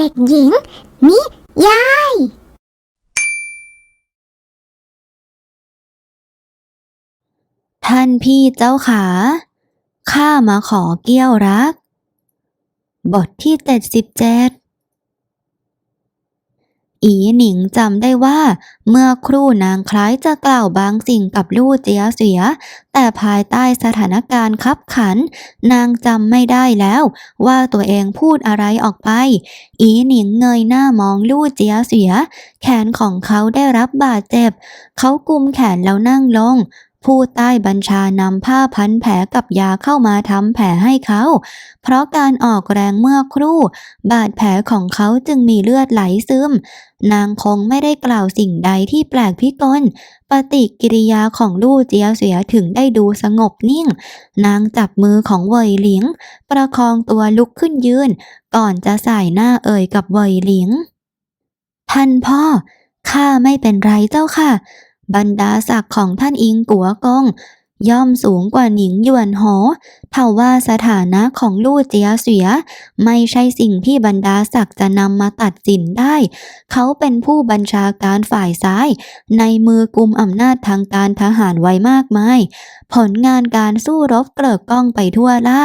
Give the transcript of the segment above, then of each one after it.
เด็กหญิง นิยาย ท่านพี่เจ้าขา ข้ามาขอเกี้ยวรัก บทที่เจ็ดสิบเจ็ด อีหนิงจำได้ว่า เมื่อครู่นางคล้ายจะกล่าวบางสิ่งกับลู่เจียเสีย แต่ภายใต้สถานการณ์คับขัน นางจำไม่ได้แล้ว ว่าตัวเองพูดอะไรออกไป อีหนิงเงยหน้ามองลู่เจียเสีย แขนของเขาได้รับบาดเจ็บ เขากุมแขนแล้วนั่งลง ผู้ใต้บัญชานำผ้าพันแผลกับยาเข้ามาทำแผลให้เขา เพราะการออกแรงเมื่อครู่ บาดแผลของเขาจึงมีเลือดไหลซึม นางคงไม่ได้กล่าวสิ่งใดที่แปลกพิกล ปฏิกิริยาของลู่เจียเสียถึงได้ดูสงบนิ่ง นางจับมือของเวยหลิง ประคองตัวลุกขึ้นยืน ก่อนจะสายหน้าเอ่ยกับเวยหลิง ท่านพ่อข้าไม่เป็นไรเจ้าค่ะ บรรดาศักดิ์ของท่านอิงกัวกงย่อมสูงกว่าหนิงหยวนโหเท่าว่าสถานะของลู่เจียเสีย ไม่ใช่สิ่งที่บรรดาศักดิ์จะนำมาตัดสินได้ เขาเป็นผู้บัญชาการฝ่ายซ้าย ในมือกุมอำนาจทางการทหารไว้มากมาย ผลงานการสู้รบเกลิกก้องไปทั่วล่า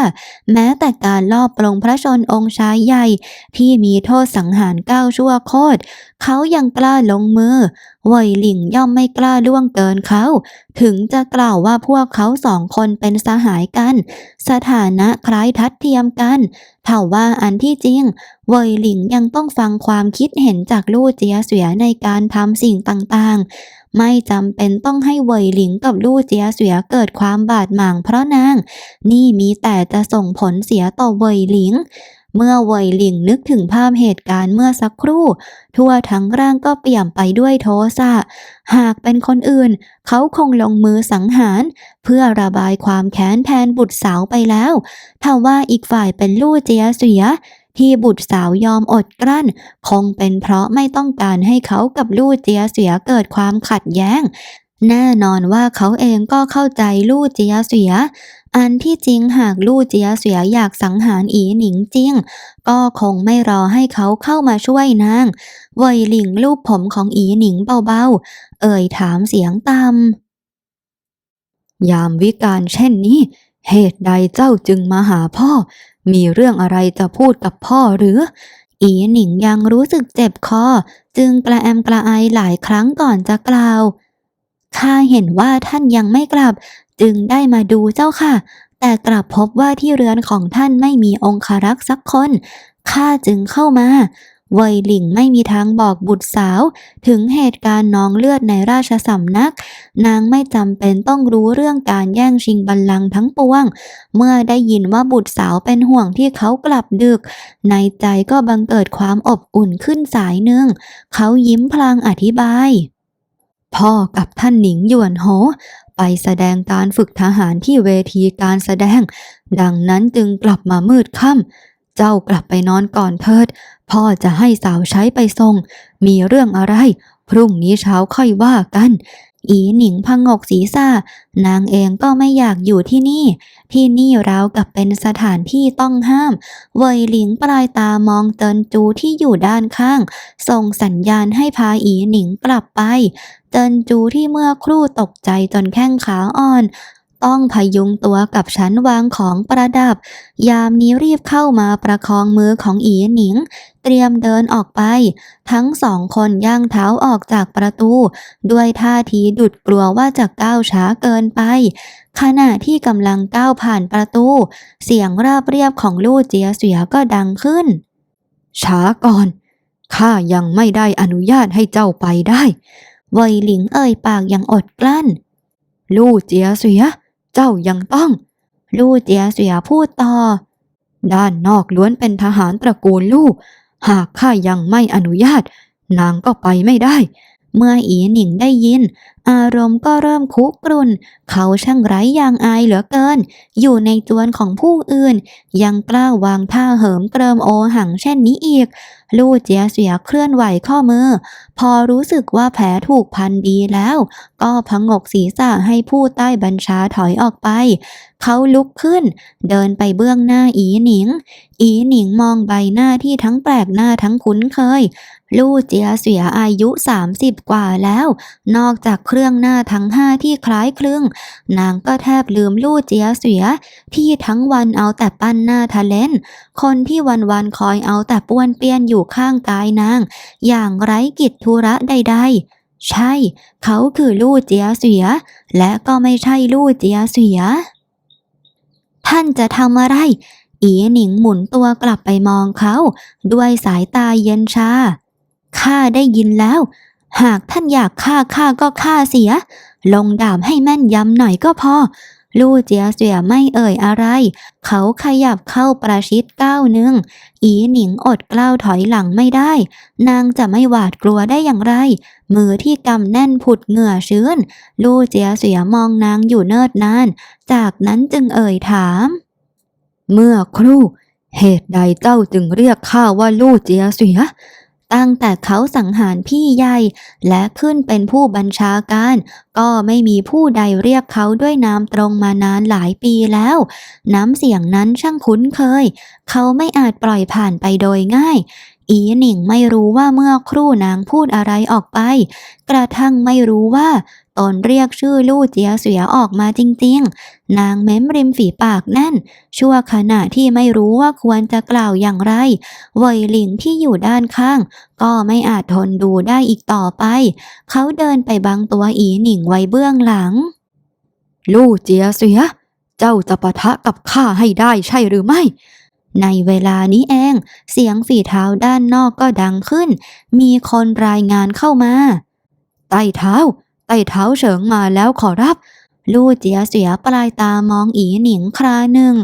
แม้แต่การลอบปลงพระชนองค์ชายใหญ่ ที่มีโทษสังหารเก้าชั่วโคตรเขายังกล้าลงมือ เว่ยหลิงย่อมไม่กล้าล่วงเกินเขา ถึงจะกล่าวว่าพวกเขาสองคนเป็นสหายกัน สถานะคล้ายทัดเทียมกันเท่าว่าอันที่จริงเว่ยหลิงยังต้องฟังความคิดเห็นจากลู่เจียเสียในการทำสิ่งต่างๆ ไม่จำเป็นต้องให้เว่ยหลิงกับลู่เจียเสียเกิดความบาดหมางเพราะนาง นี่มีแต่จะส่งผลเสียต่อเว่ยหลิง เมื่อเว่ยหลิงนึกถึงภาพเหตุการณ์เมื่อสักครู่ ทั่วทั้งร่างก็เปี่ยมไปด้วยโทสะ หากเป็นคนอื่น เขาคงลงมือสังหาร เพื่อระบายความแค้นแทนบุตรสาวไปแล้วถ้าว่าอีกฝ่ายเป็นลู่เจียเสีย ที่บุตรสาวยอมอดกลั้น คงเป็นเพราะไม่ต้องการให้เขากับลู่เจียเสียเกิดความขัดแย้ง แน่นอนว่าเขาเองก็เข้าใจลู่เจียเสีย อันที่จริงหากลู่เจียเสียอยากสังหารอีหนิงจริงก็คงไม่รอให้เขาเข้ามาช่วยนางเวยหลิงลูบผมของอีหนิงเบาๆ เอ่ยถามเสียงต่ำยามวิกาลเช่นนี้ เหตุใดเจ้าจึงมาหาพ่อ มีเรื่องอะไรจะพูดกับพ่อหรือ อีหนิงยังรู้สึกเจ็บคอ จึงกระแอมกระไอหลายครั้งก่อนจะกล่าวข้าเห็นว่าท่านยังไม่กลับ จึงได้มาดูเจ้าค่ะ แต่กลับพบว่าที่เรือนของท่านไม่มีองคารักษ์สักคนข้าจึงเข้ามาเวยหลิงไม่มีทางบอกบุตรสาว ถึงเหตุการณ์น้องเลือดในราชสำนัก นางไม่จำเป็นต้องรู้เรื่องการแย่งชิงบัลลังก์ทั้งปวง เมื่อได้ยินว่าบุตรสาวเป็นห่วงที่เขากลับดึก ในใจก็บังเกิดความอบอุ่นขึ้นสายหนึ่ง เขายิ้มพลางอธิบาย พ่อกับท่านหนิงหยวนโห ไปแสดงการฝึกทหารที่เวทีการแสดง ดังนั้นจึงกลับมามืดค่ำเจ้ากลับไปนอนก่อนเถิด พ่อจะให้สาวใช้ไปส่ง มีเรื่องอะไร พรุ่งนี้เช้าค่อยว่ากัน อีหนิงพังงกศีรษะนางเองก็ไม่อยากอยู่ที่นี่ ที่นี่ราวกับเป็นสถานที่ต้องห้าม เวยหลิงปลายตามองเตินจูที่อยู่ด้านข้าง ส่งสัญญาณให้พาอีหนิงกลับไป เตินจูที่เมื่อครู่ตกใจจนแข้งขาอ่อน ต้องพยุงตัวกับชั้นวางของประดับ ยามนี้รีบเข้ามาประคองมือของอีหนิง เตรียมเดินออกไป ทั้งสองคนย่างเท้าออกจากประตู ด้วยท่าทีดุดกลัวว่าจะก้าวช้าเกินไป ขณะที่กำลังก้าวผ่านประตู เสียงราบเรียบของลู่เจียเสียก็ดังขึ้น ช้าก่อนข้ายังไม่ได้อนุญาตให้เจ้าไปได้เวยหลิงเอ่ยปากอย่างอดกลั้น ลู่เจียเสีย เจ้ายังต้อง ลู่เจียเสียพูดต่อ ด้านนอกล้วนเป็นทหารตระกูลลู่ หากข้ายังไม่อนุญาต นางก็ไปไม่ได้ เมื่ออีหนิงได้ยิน อารมณ์ก็เริ่มคุกรุ่น เขาช่างไร้ยางอายเหลือเกิน อยู่ในจวนของผู้อื่น ยังกล้าวางท่าเหิมเกริมโอหังเช่นนี้อีก ลู่เจียเสียเคลื่อนไหวข้อมือ พอรู้สึกว่าแผลถูกพันดีแล้ว ก็พงกศีรษะให้ผู้ใต้บัญชาถอยออกไป เขาลุกขึ้น เดินไปเบื้องหน้าอีหนิง อีหนิงมองใบหน้าที่ทั้งแปลกหน้าทั้งคุ้นเคย ลู่เจียเสียอายุ 30 กว่าแล้ว นอกจากเครื่องหน้าทั้งห้าที่คล้ายคลึง นางก็แทบลืมลู่เจียเสีย ที่ทั้งวันเอาแต่ปั้นหน้าทะเลนคนที่วันวันๆคอยเอาแต่ป้วนเปี้ยนอยู่ข้างกายนาง อย่างไร้กิจธุระใด ๆใช่ เขาคือลู่เจียเสีย และก็ไม่ใช่ลู่เจียเสีย ท่านจะทำอะไร อีหนิงหมุนตัวกลับไปมองเขา ด้วยสายตาเย็นชา ข้าได้ยินแล้ว หากท่านอยากฆ่าข้าก็ฆ่าเสีย ลงดาบให้แม่นยำหน่อยก็พอ ลู่เจียเสียไม่เอ่ยอะไร เขาขยับเข้าประชิดก้าวหนึ่ง อีหนิงอดกล้าวถอยหลังไม่ได้ นางจะไม่หวาดกลัวได้อย่างไร มือที่กำแน่นผุดเหงื่อชื้น ลู่เจียเสียมองนางอยู่เนิดนาน จากนั้นจึงเอ่ยถาม เมื่อครู่เหตุใดเจ้าจึงเรียกข้าว่าลู่เจียเสีย ตั้งแต่เขาสังหารพี่ใหญ่และขึ้นเป็นผู้บัญชาการ ก็ไม่มีผู้ใดเรียกเขาด้วยนามตรงมานานหลายปีแล้ว น้ำเสียงนั้นช่างคุ้นเคย เขาไม่อาจปล่อยผ่านไปโดยง่ายอีหนิงไม่รู้ว่าเมื่อครู่นางพูดอะไรออกไป กระทั่งไม่รู้ว่า ตนเรียกชื่อลู่เจียเสียออกมาจริงๆ นางเม้มริมฝีปากแน่น ชั่วขณะที่ไม่รู้ว่าควรจะกล่าวอย่างไรเวยหลิงที่อยู่ด้านข้าง ก็ไม่อาจทนดูได้อีกต่อไป เขาเดินไปบังตัวอีหนิงไว้เบื้องหลัง ลู่เจียเสีย เจ้าจะปะทะกับข้าให้ได้ใช่หรือไม่ในเวลานี้เอง เสียงฝีเท้าด้านนอกก็ดังขึ้น มีคนรายงานเข้ามาไต่เท้า ไต่เท้าเฉิงมาแล้วขอรับลู่เจียเสียปลายตามองอีหนิงคราหนึ่ง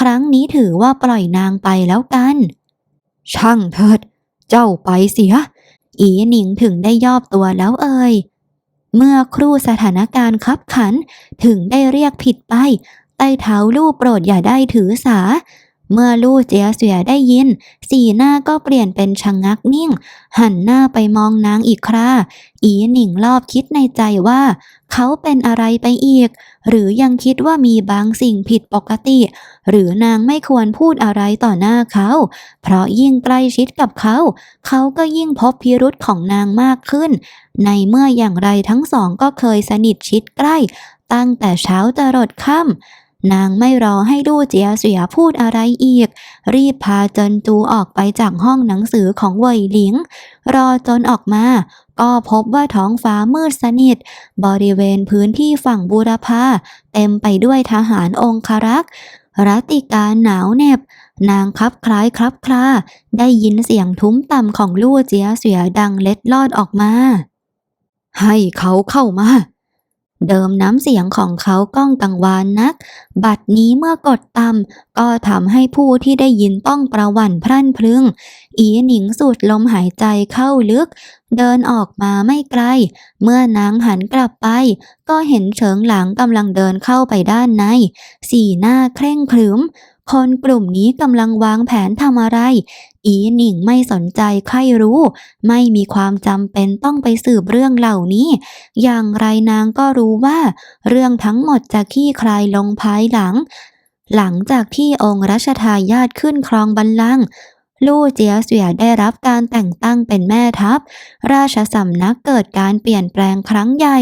ครั้งนี้ถือว่าปล่อยนางไปแล้วกัน ช่างเถิด เจ้าไปเสีย อีหนิงถึงได้ยอบตัวแล้วเอ่ยเมื่อครู่สถานการณ์คับขันถึงได้เรียกผิดไปไต้เท้าลู่โปรดอย่าได้ถือสา เมื่อลู่เจียเสียได้ยิน สีหน้าก็เปลี่ยนเป็นชะงงักนิ่ง หันหน้าไปมองนางอีกครา อีหนิงรอบคิดในใจว่า เขาเป็นอะไรไปอีก หรือยังคิดว่ามีบางสิ่งผิดปกติ หรือนางไม่ควรพูดอะไรต่อหน้าเขา เพราะยิ่งใกล้ชิดกับเขา เขาก็ยิ่งพบพิรุษของนางมากขึ้น ในเมื่ออย่างไรทั้งสองก็เคยสนิทชิดใกล้ ตั้งแต่เช้าจะรดค่ำ นางไม่รอให้ดูเจียเสียพูดอะไรอีก รีบพาเจินจูออกไปจากห้องหนังสือของเว่ยหลิง รอจนออกมา ก็พบว่าท้องฟ้ามืดสนิท บริเวณพื้นที่ฝั่งบูรพาเต็มไปด้วยทหารองครักษ์รัติการหนาวเหน็บ นางคับคล้ายครับคลาได้ยินเสียงทุ้มต่ำของลู่เจียเสียดังเล็ดลอดออกมา ให้เขาเข้ามา เดิมน้ำเสียงของเขาก้องกังวานนัก บัดนี้เมื่อกดต่ำก็ทำให้ผู้ที่ได้ยินต้องประหวั่นพรั่นพรึง อีหนิงสูดลมหายใจเข้าลึก เดินออกมาไม่ไกล เมื่อนางหันกลับไป ก็เห็นเฉิงหลังกำลังเดินเข้าไปด้านใน สีหน้าเคร่งครึม คนกลุ่มนี้กำลังวางแผนทำอะไร อีหนิงไม่สนใจใครรู้ ไม่มีความจำเป็นต้องไปสืบเรื่องเหล่านี้ อย่างไรนางก็รู้ว่า เรื่องทั้งหมดจะขี้คลายลงภายหลัง หลังจากที่องค์รัชทายาทขึ้นครองบัลลังก์ลู่เจียเสียได้รับการแต่งตั้งเป็นแม่ทัพ ราชสำนักเกิดการเปลี่ยนแปลงครั้งใหญ่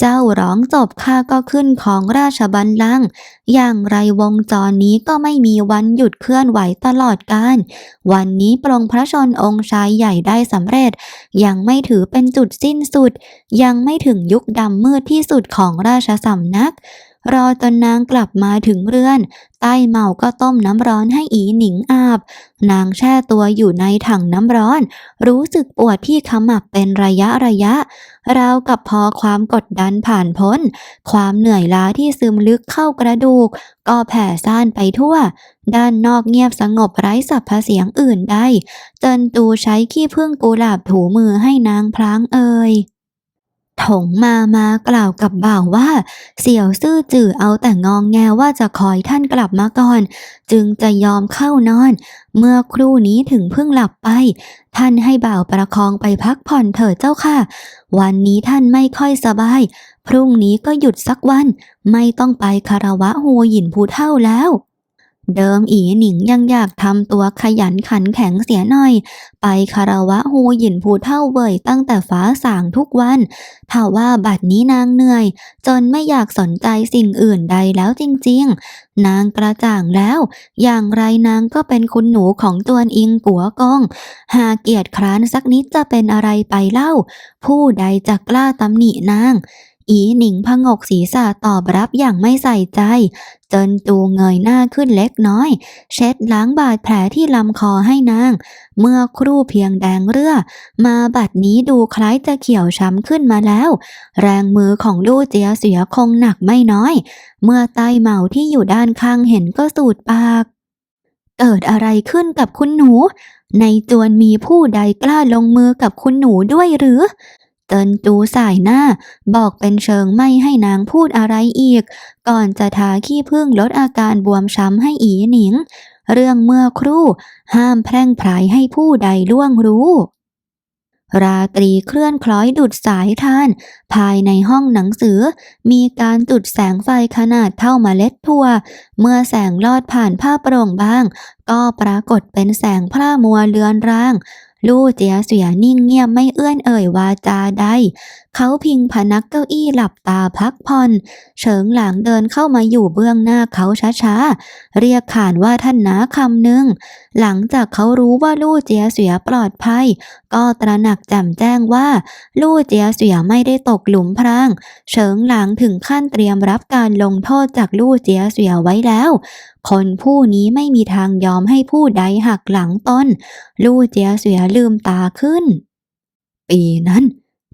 เจ้าร้องจบข้าก็ขึ้นของราชบัลลังก์อย่างไรวงจรนี้ก็ไม่มีวันหยุดเคลื่อนไหวตลอดการ วันนี้ปรงพระชนองค์ชายใหญ่ได้สำเร็จ ยังไม่ถือเป็นจุดสิ้นสุด ยังไม่ถึงยุคดำมืดที่สุดของราชสำนัก รอจนนางกลับมาถึงเรือน ใต้เมาก็ต้มน้ำร้อนให้อีหนิงอาบ นางแช่ตัวอยู่ในถังน้ำร้อน รู้สึกปวดที่ขมับเป็นระยะระยะ ราวกับพอความกดดันผ่านพ้น ความเหนื่อยล้าที่ซึมลึกเข้ากระดูก ก็แผ่ซ่านไปทั่ว ด้านนอกเงียบสงบไร้สัพพเสียงอื่นใดเจินตูใช้ขี้ผึ้งกุหลาบถูมือให้นางพลางเอ่ย ถงมามากล่าวกับบ่าวว่า เสี่ยวซื่อจื่อเอาแต่งองแงว่าจะคอยท่านกลับมาก่อน จึงจะยอมเข้านอน เมื่อครู่นี้ถึงเพิ่งหลับไป ท่านให้บ่าวประคองไปพักผ่อนเถิดเจ้าค่ะ วันนี้ท่านไม่ค่อยสบาย พรุ่งนี้ก็หยุดสักวัน ไม่ต้องไปคารวะหัวหยินผู้เท่าแล้ว เดิมอีหนิงยังอยากทำตัวขยันขันแข็งเสียหน่อย ไปคารวะฮูหยินผู้เท่าเว่ยตั้งแต่ฟ้าสางทุกวันถ้าว่าบัดนี้นางเหนื่อย จนไม่อยากสนใจสิ่งอื่นใดแล้วจริงๆ นางกระจ่างแล้ว อย่างไรนางก็เป็นคุณหนูของจวนอิงกัวกอง หากเกียรติคร้านสักนิดจะเป็นอะไรไปเล่า ผู้ใดจะกล้าตำหนินาง อีหนิงพงกศีรษะตอบรับอย่างไม่ใส่ใจ จนตูเงยหน้าขึ้นเล็กน้อย เช็ดล้างบาดแผลที่ลำคอให้นาง เมื่อครู่เพียงแดงเรือ มาบัดนี้ดูคล้ายจะเขียวช้ำขึ้นมาแล้ว แรงมือของลู่เจียเสียคงหนักไม่น้อย เมื่อใต้เหมาที่อยู่ด้านข้างเห็นก็สูดปาก เกิดอะไรขึ้นกับคุณหนู ในจวนมีผู้ใดกล้าลงมือกับคุณหนูด้วยหรือ เจินจูสายหน้า บอกเป็นเชิงไม่ให้นางพูดอะไรอีก ก่อนจะทาขี้ผึ้งลดอาการบวมช้ำให้อีหนิง เรื่องเมื่อครู่ ห้ามแพร่งพรายให้ผู้ใดล่วงรู้ราตรีเคลื่อนคล้อยดุดสายทาน ภายในห้องหนังสือ มีการจุดแสงไฟขนาดเท่าเมล็ดถั่ว เมื่อแสงลอดผ่านผ้าโปร่งบาง ก็ปรากฏเป็นแสงพร่ามัวเลือนราง ลู่เจียเสียนิ่งเงียบไม่เอื้อนเอ่ยวาจาใด เขาพิงพนักเก้าอี้หลับตาพักผ่อนเฉิงหลางเดินเข้ามาอยู่เบื้องหน้าเขาช้าๆ เรียกขานว่าท่านนาคำหนึ่ง หลังจากเขารู้ว่าลู่เจียเสียปลอดภัย ก็ตระหนักแจ่มแจ้งว่าลู่เจียเสียไม่ได้ตกหลุมพราง เฉิงหลางถึงขั้นเตรียมรับการลงโทษจากลู่เจียเสียไว้แล้ว คนผู้นี้ไม่มีทางยอมให้ผู้ใดหักหลังตนลู่เจียเสียลืมตาขึ้น ปีนั้น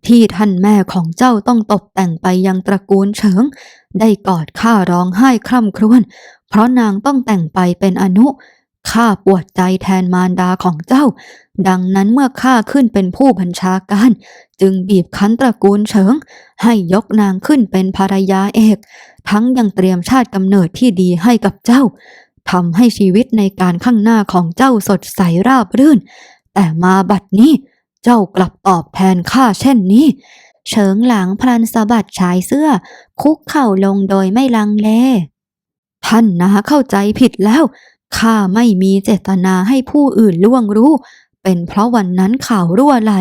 ที่ท่านแม่ของเจ้าต้องตกแต่งไปยังตระกูลเฉิง ได้กอดข้าร้องไห้คร่ำครวญเพราะนางต้องแต่งไปเป็นอนุข้าปวดใจแทนมารดาของเจ้า ดังนั้นเมื่อข้าขึ้นเป็นผู้บัญชาการ จึงบีบคั้นตระกูลเฉิง ให้ยกนางขึ้นเป็นภรรยาเอก ทั้งยังเตรียมชาติกำเนิดที่ดีให้กับเจ้าทำให้ชีวิตในการข้างหน้าของเจ้าสดใสราบรื่น แต่มาบัดนี้ เจ้ากลับตอบแทนข้าเช่นนี้ เฉิงหลางพลันสะบัดชายเสื้อ คุกเข่าลงโดยไม่ลังเล ท่านนาเข้าใจผิดแล้ว ข้าไม่มีเจตนาให้ผู้อื่นล่วงรู้ เป็นเพราะวันนั้นข่าวรั่วไหล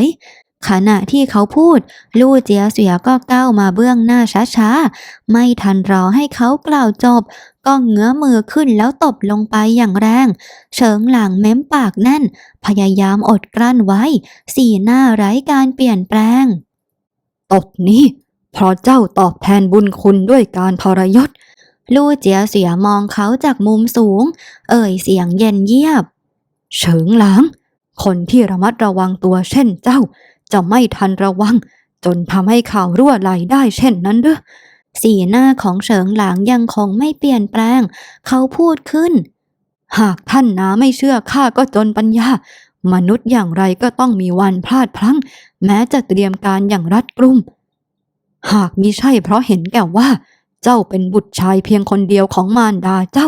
ขณะที่เขาพูด ลู่เจียเสียก็ก้าวมาเบื้องหน้าช้าๆ ไม่ทันรอให้เขากล่าวจบ ก็เงื้อมือขึ้นแล้วตบลงไปอย่างแรง เฉิงหลางเม้มปากแน่น พยายามอดกลั้นไว้ สีหน้าไร้การเปลี่ยนแปลง ตบนี้เพราะเจ้าตอบแทนบุญคุณด้วยการทรยศ ลู่เจียเสียมองเขาจากมุมสูง เอ่ยเสียงเย็นเยียบ เฉิงหลางคนที่ระมัดระวังตัวเช่นเจ้า จะไม่ทันระวัง จนทำให้ข่าวรั่วไหลได้เช่นนั้นหรือ สีหน้าของเฉิงหลางยังคงไม่เปลี่ยนแปลง เขาพูดขึ้น หากท่านนาไม่เชื่อข้าก็จนปัญญา มนุษย์อย่างไรก็ต้องมีวันพลาดพลั้ง แม้จะเตรียมการอย่างรัดกลุ่มหากมิใช่เพราะเห็นแก่ว่า เจ้าเป็นบุตรชายเพียงคนเดียวของมารดาเจ้า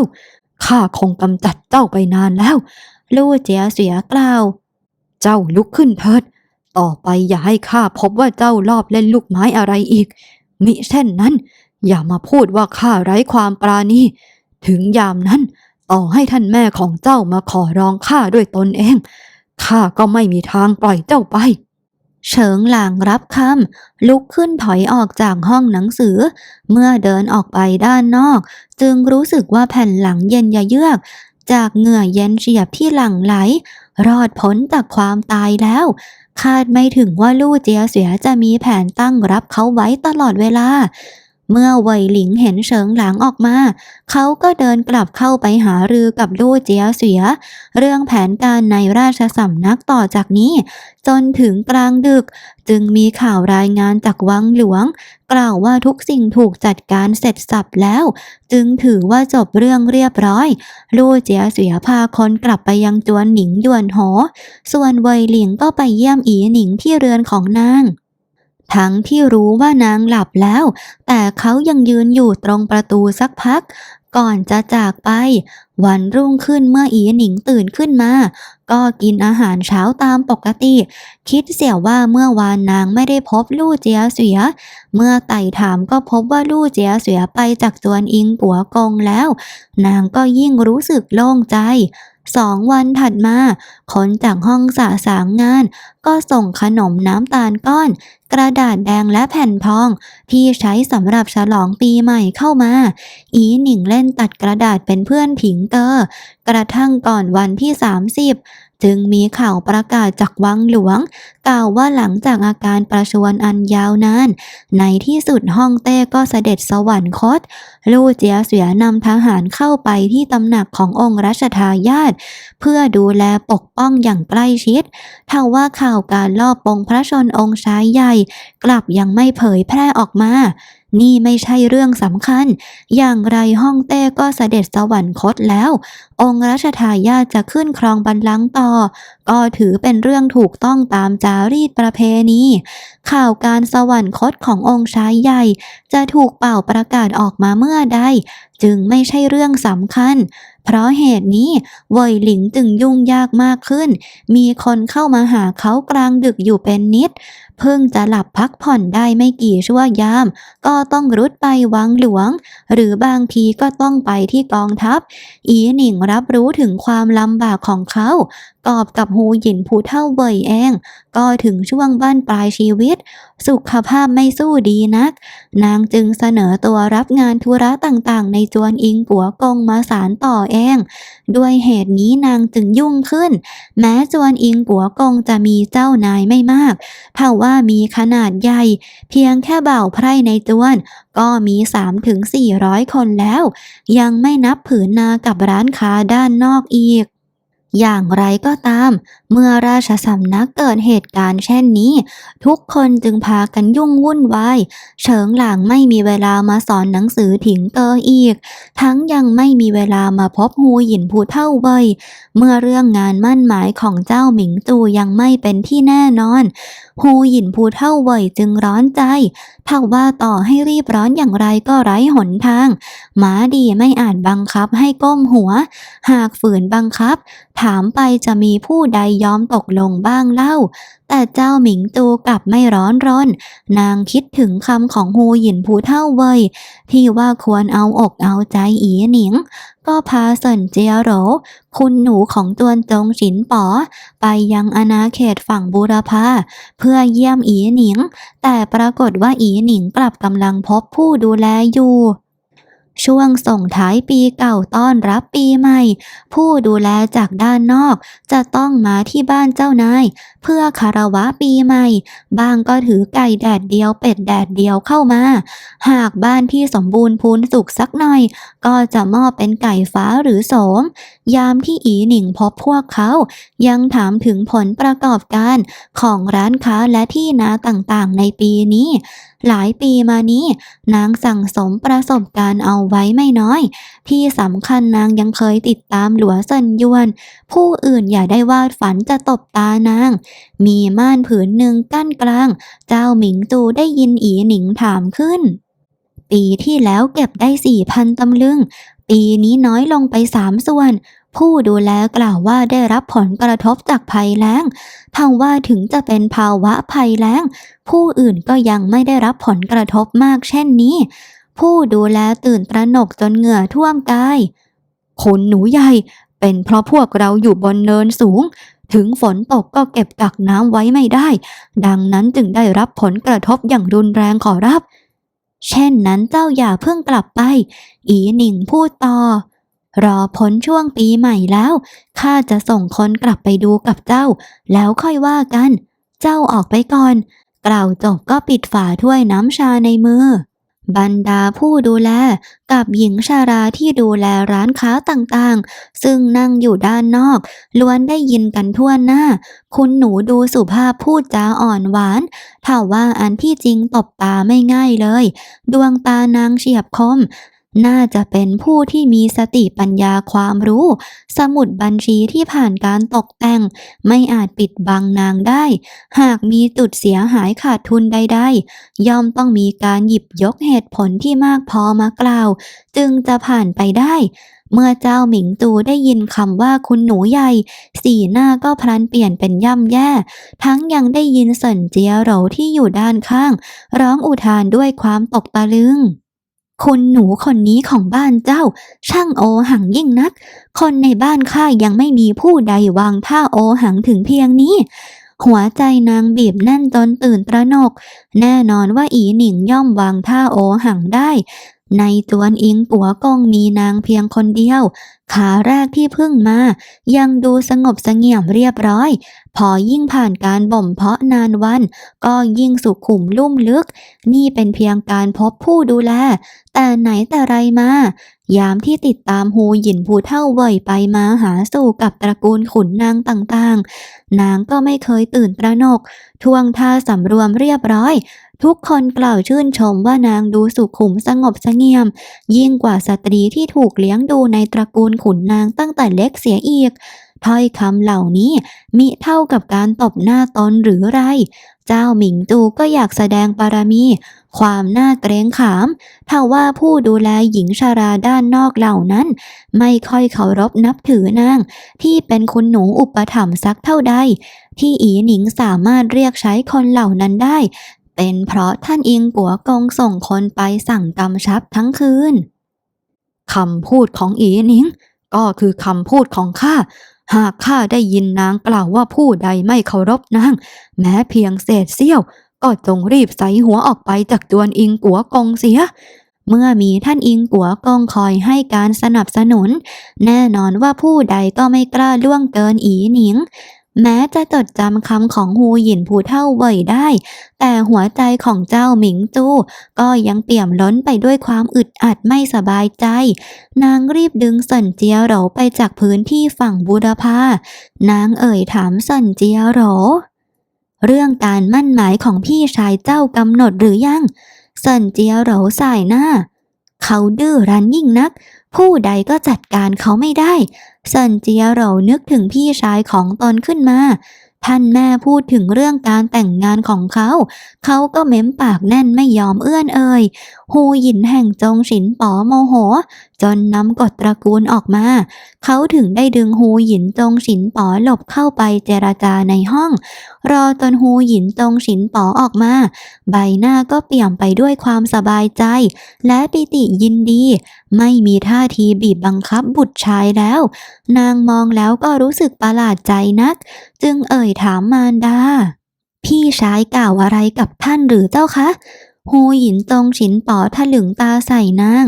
ข้าคงกำจัดเจ้าไปนานแล้ว ลู่เจียเสียกล่าว เจ้าลุกขึ้นเถิด ต่อไปอย่าให้ข้าพบว่าเจ้าลอบเล่นลูกไม้อะไรอีก มิเช่นนั้น อย่ามาพูดว่าข้าไร้ความปราณี ถึงยามนั้น ต่อให้ท่านแม่ของเจ้ามาขอร้องข้าด้วยตนเอง ข้าก็ไม่มีทางปล่อยเจ้าไป เฉิงหลางรับคำลุกขึ้นถอยออกจากห้องหนังสือ เมื่อเดินออกไปด้านนอก จึงรู้สึกว่าแผ่นหลังเย็นยะเยือกจากเหงื่อเย็นเฉียบที่หลั่งไหล รอดพ้นจากความตายแล้ว คาดไม่ถึงว่าลู่เจียเสียจะมีแผนตั้งรับเขาไว้ตลอดเวลา เมื่อเวยหลิงเห็นเฉิงหลางออกมา เขาก็เดินกลับเข้าไปหารือกับลู่เจียเสีย เรื่องแผนการในราชสำนักต่อจากนี้ จนถึงกลางดึกจึงมีข่าวรายงานจากวังหลวง กล่าวว่าทุกสิ่งถูกจัดการเสร็จสับแล้ว จึงถือว่าจบเรื่องเรียบร้อย ลู่เจียเสียพาคนกลับไปยังจวนหนิงยวนหอ ส่วนเวยหลิงก็ไปเยี่ยมอีหนิงที่เรือนของนาง ทั้งที่รู้ว่านางหลับแล้ว แต่เขายังยืนอยู่ตรงประตูสักพัก ก่อนจะจากไป วันรุ่งขึ้นเมื่ออีหนิงตื่นขึ้นมา ก็กินอาหารเช้าตามปกติ คิดเสียว่าเมื่อวานนางไม่ได้พบลู่เจียเสีย เมื่อไต่ถามก็พบว่าลู่เจียเสียไปจากจวนอิงปัวกงแล้ว นางก็ยิ่งรู้สึกโล่งใจ สองวันถัดมาคนจากห้องสะสางงาน ก็ส่งขนมน้ำตาลก้อน กระดาษแดงและแผ่นพอง ที่ใช้สำหรับฉลองปีใหม่เข้ามา อีหนิงเล่นตัดกระดาษเป็นเพื่อนผิงเตอร์ กระทั่งก่อนวันที่ 30 จึงมีข่าวประกาศจากวังหลวง กล่าวว่าหลังจากอาการประชวรอันยาวนาน ในที่สุดฮ่องเต้ก็เสด็จสวรรคต ลู่เจียเสียนำทหารเข้าไปที่ตำหนักขององค์รัชทายาทเพื่อดูแลปกป้องอย่างใกล้ชิดทว่าข่าวการลอบปองพระชนองค์ชายใหญ่ กลับยังไม่เผยแพร่ออกมา นี่ไม่ใช่เรื่องสำคัญ อย่างไรห้องเต้ก็เสด็จสวรรคตแล้ว องค์รัชทายาทจะขึ้นครองบัลลังก์ต่อก็ถือเป็นเรื่องถูกต้องตามจารีตประเพณี ข่าวการสวรรคตขององค์ชายใหญ่ จะถูกเป่าประกาศออกมาเมื่อใด จึงไม่ใช่เรื่องสำคัญ เพราะเหตุนี้เว่ยหลิงจึงยุ่งยากมากขึ้น มีคนเข้ามาหาเขากลางดึกอยู่เป็นนิด เพิ่งจะหลับพักผ่อนได้ไม่กี่ชั่วยาม ก็ต้องรุดไปวังหลวง หรือบางทีก็ต้องไปที่กองทัพ อีหนิงรับรู้ถึงความลำบากของเขา กอบกับฮูหยินผู้เท่าเว่ยเอง ก็ถึงช่วงบ้านปลายชีวิต สุขภาพไม่สู้ดีนัก นางจึงเสนอตัวรับงานธุระต่างๆ ในจวนอิงกัวกงมาสารต่อเอง ด้วยเหตุนี้นางจึงยุ่งขึ้น แม้จวนอิงกัวกงจะมีเจ้านายไม่มากเท่าว่ามีขนาดใหญ่ เพียงแค่บ่าวไพร่ในจวน ก็มี3ถึง400 คนแล้ว ยังไม่นับผืนนากับร้านค้าด้านนอกอีก อย่างไรก็ตาม เมื่อราชสำนักเกิดเหตุการณ์เช่นนี้ ทุกคนจึงพากันยุ่งวุ่นวายเฉิงหลางไม่มีเวลามาสอนหนังสือถิงเกออีก ทั้งยังไม่มีเวลามาพบฮูหยินผู้เท่าเว่ยเมื่อเรื่องงานมั่นหมายของเจ้าหมิงจูยังไม่เป็นที่แน่นอนฮูหยินผู้เท่าเว่ยจึงร้อนใจถ้าว่าต่อให้รีบร้อนอย่างไรก็ไร้หนทางหมาดีไม่อาจบังคับให้ก้มหัว หากฝืนบังคับ ถามไปจะมีผู้ใดยอมตกลงบ้างเล่า แต่เจ้าหมิงจูกลับไม่ร้อนรน นางคิดถึงคำของฮูหยินผู้เท่าเว่ยที่ว่าควรเอาอกเอาใจอีหนิง ก็พาเซินเจียโหรคุณหนูของตวนจงฉินป๋อ ไปยังอาณาเขตฝั่งบูรพาเพื่อเยี่ยมอีหนิง แต่ปรากฏว่าอีหนิงกลับกำลังพบผู้ดูแลอยู่ ช่วงส่งท้ายปีเก่าต้อนรับปีใหม่ ผู้ดูแลจากด้านนอก จะต้องมาที่บ้านเจ้านาย เพื่อคารวะปีใหม่ บางก็ถือไก่แดดเดียวเป็ดแดดเดียวเข้ามา หากบ้านที่สมบูรณ์พูนสุขสักหน่อย ก็จะมอบเป็นไก่ฟ้าหรือโสม ยามที่อีหนิงพบพวกเขา ยังถามถึงผลประกอบการของร้านค้าและที่นาต่างๆ ในปีนี้ หลายปีมานี้ นางสั่งสมประสบการณ์เอาไว้ไม่น้อย ที่สำคัญนางยังเคยติดตามหลัวเซินยวน ผู้อื่นอย่าได้วาดฝันจะตบตานาง มีม่านผืนหนึ่งกั้นกลาง เจ้าหมิงจูได้ยินอีหนิงถามขึ้นปีที่แล้วเก็บได้สี่พันตำลึง ปีนี้น้อยลงไปสามส่วน ผู้ดูแลกล่าวว่าได้รับผลกระทบจากภัยแล้งทว่าถึงจะเป็นภาวะภัยแล้ง ผู้อื่นก็ยังไม่ได้รับผลกระทบมากเช่นนี้ ผู้ดูแลตื่นตระหนกจนเหงื่อท่วมกายคุณหนูใหญ่เป็นเพราะพวกเราอยู่บนเนินสูง ถึงฝนตกก็เก็บกักน้ำไว้ไม่ได้ ดังนั้นจึงได้รับผลกระทบอย่างรุนแรงขอรับ เช่นนั้นเจ้าอย่าเพิ่งกลับไป อีหนิงพูดต่อ รอพ้นช่วงปีใหม่แล้วข้าจะส่งคนกลับไปดูกับเจ้า แล้วค่อยว่ากัน เจ้าออกไปก่อน กล่าวจบก็ปิดฝาถ้วยน้ำชาในมือ บรรดาผู้ดูแลกับหญิงชาราที่ดูแลร้านค้าต่างๆ ซึ่งนั่งอยู่ด้านนอก ล้วนได้ยินกันทั่วหน้า คุณหนูดูสุภาพพูดจาอ่อนหวานถ้าว่าอันที่จริงตบตาไม่ง่ายเลย ดวงตานางเฉียบคม น่าจะเป็นผู้ที่มีสติปัญญาความรู้ สมุดบัญชีที่ผ่านการตกแต่ง ไม่อาจปิดบังนางได้ หากมีจุดเสียหายขาดทุนใดๆ ย่อมต้องมีการหยิบยกเหตุผลที่มากพอมากล่าว จึงจะผ่านไปได้ เมื่อเจ้าหมิงตูได้ยินคำว่าคุณหนูใหญ่ สีหน้าก็พลันเปลี่ยนเป็นย่ำแย่ ทั้งยังได้ยินเสินเจียเหราที่อยู่ด้านข้าง ร้องอุทานด้วยความตกตะลึง คุณหนูคนนี้ของบ้านเจ้า ช่างโอหังยิ่งนัก คนในบ้านข้ายังไม่มีผู้ใดวางท่าโอหังถึงเพียงนี้ หัวใจนางบีบแน่นจนตื่นตระหนก แน่นอนว่าอีหนิงย่อมวางท่าโอหังได้ ในจวนอิงปัวกงมีนางเพียงคนเดียว ขาแรกที่เพิ่งมา ยังดูสงบเสงี่ยมเรียบร้อย พอยิ่งผ่านการบ่มเพาะนานวัน ก็ยิ่งสุขุมลุ่มลึก นี่เป็นเพียงการพบผู้ดูแล แต่ไหนแต่ไรมา ยามที่ติดตามฮูหยินผู้เท่าเว่ยไปมาหาสู่กับตระกูลขุนนางต่างๆ นางก็ไม่เคยตื่นตระหนก ทวงท่าสำรวมเรียบร้อยทุกคนกล่าวชื่นชมว่านางดูสุขุมสงบเสงี่ยม ยิ่งกว่าสตรีที่ถูกเลี้ยงดูในตระกูลขุนนางตั้งแต่เล็กเสียอีก ถ้อยคำเหล่านี้มิเท่ากับการตบหน้าตนหรือไร เจ้าหมิงตูก็อยากแสดงบารมี ความน่าเกรงขามถ้าว่าผู้ดูแลหญิงชาราด้านนอกเหล่านั้น ไม่ค่อยเคารพนับถือนาง ที่เป็นคุณหนูอุปถัมภ์สักเท่าใด ที่อีหนิงสามารถเรียกใช้คนเหล่านั้นได้ เป็นเพราะท่านอิงกัวกงส่งคนไปสั่งกำชับทั้งคืนคำพูดของอีหนิง ก็คือคำพูดของข้าหากข้าได้ยินนางกล่าวว่าผู้ใดไม่เคารพนาง แม้เพียงเศษเสี้ยว ก็จงรีบใส่หัวออกไปจากจวนอิงกัวกงเสีย เมื่อมีท่านอิงกัวกงคอยให้การสนับสนุน แน่นอนว่าผู้ใดก็ไม่กล้าล่วงเกินอีหนิง แม้จะจดจำคำของฮูหยินผู้เท่าเว่ยได้ แต่หัวใจของเจ้าหมิงจูก็ยังเปี่ยมล้นไปด้วยความอึดอัดไม่สบายใจ นางรีบดึงสันเจียเหรไปจากพื้นที่ฝั่งบูรพานางเอ่ยถามสันเจียเหรเรื่องการมั่นหมายของพี่ชายเจ้ากำหนดหรือยังเซินเจียเหรสายหน้า เขาดื้อรั้นยิ่งนัก ผู้ใดก็จัดการเขาไม่ได้ สันเจียเหรานึกถึงพี่ชายของตนขึ้นมา ท่านแม่พูดถึงเรื่องการแต่งงานของเขา เขาก็เม้มปากแน่นไม่ยอมเอื้อนเอ่ย ฮูหยินแห่งจงฉินป๋อโมโห จนนำกฎตระกูลออกมา เขาถึงได้ดึงฮูหยินจงฉินป๋อหลบเข้าไปเจรจาในห้อง รอจนฮูหยินจงฉินป๋อออกมา ใบหน้าก็เปี่ยมไปด้วยความสบายใจ และปิติยินดี ไม่มีท่าทีบีบบังคับบุตรชายแล้ว นางมองแล้วก็รู้สึกประหลาดใจนัก จึงเอ่ยถามมารดา พี่ชายกล่าวอะไรกับท่านหรือเจ้าคะฮูหยินตรงฉินป๋อถลึงตาใส่นาง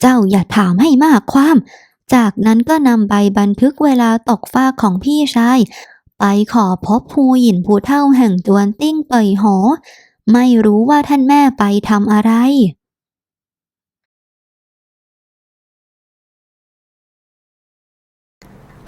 เจ้าอย่าถามให้มากความ จากนั้นก็นำใบบันทึกเวลาตกฟ้าของพี่ชาย ไปขอพบฮูหยินผู้เท่าแห่งจวนติ้งเป่ยโหไม่รู้ว่าท่านแม่ไปทำอะไร